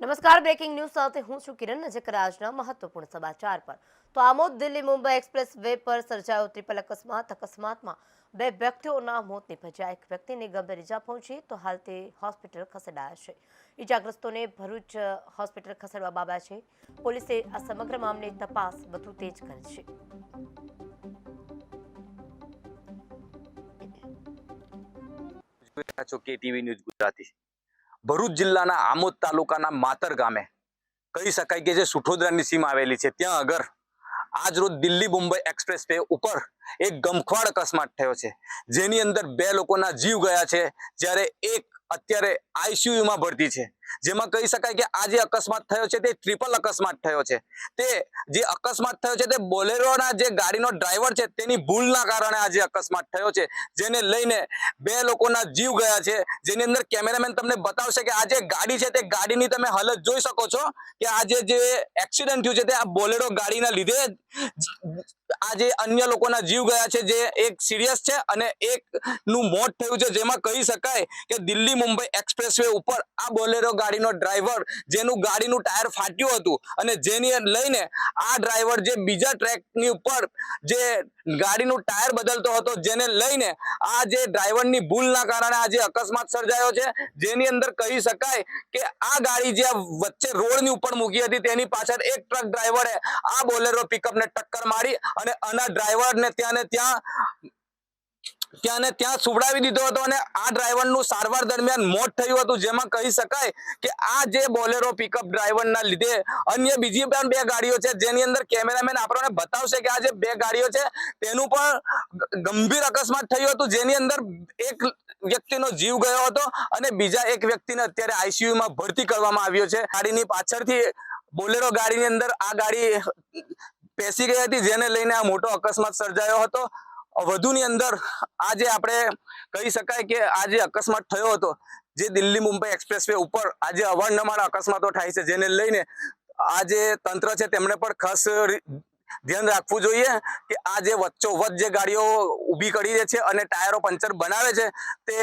નમસ્કાર breaking news સાથે હું છું કિરણ. નજર આજના મહત્વપૂર્ણ સમાચાર પર. તો આમોદ, દિલ્હી, મુંબઈ એક્સપ્રેસ વે પર સર્જાયો ટ્રિપલ અકસ્માત. અકસ્માતમાં બે વ્યક્તિઓના મોત નિપજ્યા. એક વ્યક્તિને ગંભીર ઇજા પહોંચી, તો હાલ તે હોસ્પિટલ ખસેડાયા છે. ઇજાગ્રસ્તોને ભરૂચ હોસ્પિટલ ખસેડવા બાબા છે. પોલીસે આ સમગ્ર મામલે તપાસ વધુ તેજ કરી છે. છો ન્યૂઝ ગુજરાતી ભરૂચ જિલ્લાના આમોદ તાલુકાના માતર ગામે. કહી શકાય કે જે સુઠોદરાની સીમ આવેલી છે, ત્યાં આગળ આજ રોજ દિલ્હી મુંબઈ એક્સપ્રેસ વે ઉપર એક ગમખ્વાડ અકસ્માત થયો છે, જેની અંદર બે લોકોના જીવ ગયા છે, જ્યારે એક અત્યારે આઈસીયુમાં ભરતી છે. જેમાં કહી શકાય કે આ જે અકસ્માત થયો છે તે ટ્રિપલ અકસ્માત થયો છે. તે જે અકસ્માત થયો છે તે બોલેરોના જે ગાડીનો ડ્રાઈવર છે તેની ભૂલના કારણે આ જે અકસ્માત થયો છે. જેને લઈને બે લોકોના જીવ ગયા છે. જેની અંદર કેમેરામેન તમને બતાવશે કે આ જે ગાડી છે તે ગાડીની તમે હાલત જોઈ શકો છો કે આજે જે એક્સિડન્ટ થયું છે તે આ બોલેરો ગાડીના લીધે આજે અન્ય લોકોના જીવ ગયા છે, જે એક સિરિયસ છે અને એક નું મોત થયું છે, જેમાં કહી શકાય કે દિલ્હી મુંબઈ એક્સપ્રેસવે ઉપર આ બોલેરો ગાડીનો ડ્રાઈવર જેનું ગાડીનું ટાયર ફાટ્યું હતું અને જેની લઈને આ ડ્રાઈવર જે બીજા ટ્રેકની ઉપર જે ગાડીનું ટાયર બદલતો હતો, જેને લઈને આ જે ડ્રાઈવરની ભૂલના કારણે આજે અકસ્માત સર્જાયો છે. જેની અંદર કહી શકાય કે આ ગાડી જે વચ્ચે રોડની ઉપર મૂકી હતી, તેની પાછળ એક ટ્રક ડ્રાઈવરે આ બોલેરો પિકઅપને ટક્કર મારી અને આના ડ્રાઈવરને ત્યાં ત્યાં ત્યાં ને ત્યાં સુવડાવી દીધો હતો અને આ ડ્રાઈવરનું સારવાર દરમિયાન મોત થયું હતું. જેમાં કહી શકાય કે આ જે બોલેરો પિકઅપ ડ્રાઈવરના લીધે અન્ય બીજી પણ બે ગાડીઓ છે, જેની અંદર કેમેરામેન આપણને બતાવશે કે આ જે બે ગાડીઓ છે, તેનું પણ ગંભીર અકસ્માત થયું હતું. જેની અંદર એક વ્યક્તિનો જીવ ગયો હતો અને બીજા એક વ્યક્તિને અત્યારે આઈસીયુમાં ભરતી કરવામાં આવ્યો છે. ગાડીની પાછળથી બોલેરો ગાડીની અંદર આ ગાડી પેસી ગઈ હતી, જેને લઈને આ મોટો અકસ્માત સર્જાયો હતો. વધુની અંદર આજે આપણે કહી શકાય કે આ જે અકસ્માત થયો હતો. જે દિલ્હી મુંબઈ એક્સપ્રેસવે ઉપર આજે અવારનવાર અકસ્માતો થાય છે, જેને લઈને આ જે તંત્ર છે, તેમણે પણ ખાસ ધ્યાન રાખવું જોઈએ કે આ જે વચ્ચોવચ્ચ જે ગાડીઓ ઊભી કરી દે છે અને ટાયરો પંચર બનાવે છે, તે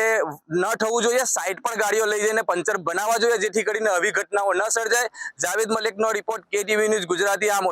ન થવું જોઈએ. સાઈડ પર ગાડીઓ લઈ જઈને પંચર બનાવવા જોઈએ, જેથી કરીને આવી ઘટનાઓ ન સર્જાય. Javed મલિકનો report, KTV news Gujarati Amod.